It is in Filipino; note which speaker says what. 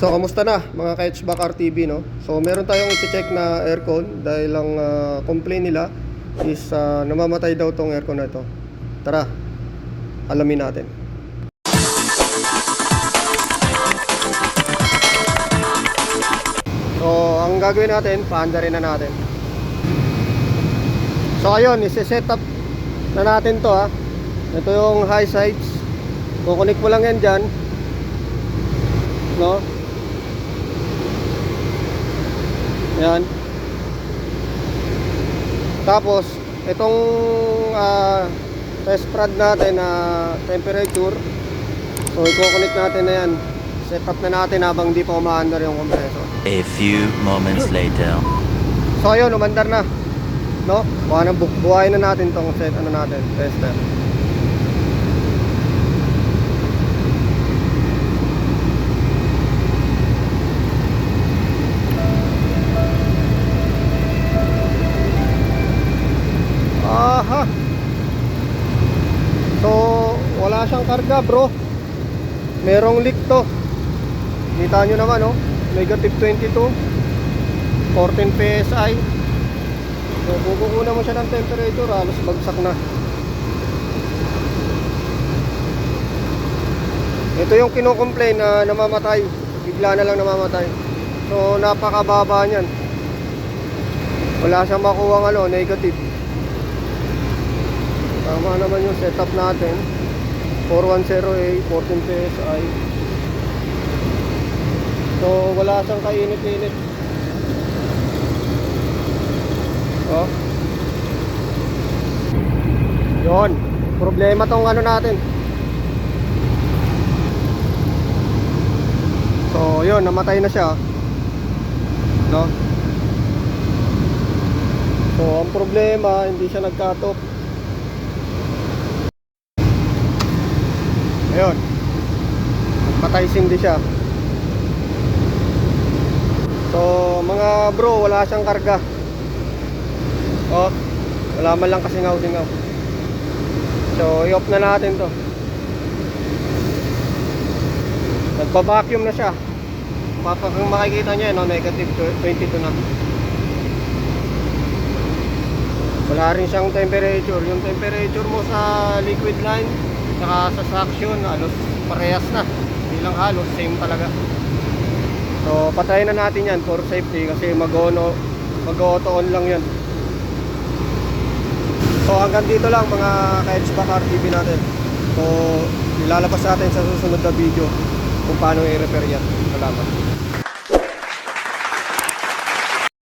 Speaker 1: So, kamusta na mga ka-HBAC RTV, no? So, meron tayong i-check na aircon dahil ang ah, complaint nila is ah, namamatay daw tong aircon na ito. Tara, alamin natin. So, ang gagawin natin, paanda rin na natin. So, ayun, isi-set up na natin to ha. Ito yung high sides. Kukunik mo lang yan dyan. No? Yan. Tapos, itong ah, test prod natin na temperature. So, i-connect natin na yan. Set up na natin habang di pa umaandar yung compressor.
Speaker 2: A few moments later.
Speaker 1: So, ayun, umandar na. No? Buha na, bu- buhayin na natin tong set, ano natin, tester. Wala siyang karga, bro. Merong leak to. Kita nyo naman, oh. Negative 22. 14 PSI. So, kukukunan mo siya ng temperature, halos bagsak na. Ito yung kinocomplain na namamatay. Bigla na lang namamatay. So, napakababa niyan. Wala siyang makuha ano, negative. Tama naman yung setup natin. 410A, 14 PSI. So, wala siyang kainit-init. Oh. Yon. Problema tong ano natin. So, yon, namatay na siya. No? So, ang problema, hindi siya nagkatok. Ayun. Patay sindi siya. So, mga bro, wala siyang karga. Oh, wala man lang kasingaw-singaw. So, i-off na natin to. Nagpa-vacuum na siya. Papa, kung makikita niya, no, negative 22 na. Wala rin siyang temperature. Yung temperature mo sa liquid line, saka sa suction, halos parehas na. Hindi lang halos, same talaga. So, patayin na natin yan for safety kasi mag-auto on lang yan. So hanggang dito lang mga ka-HBAC RTV natin. So ilalabas natin sa susunod na video kung paano i-repair yan. Salamat.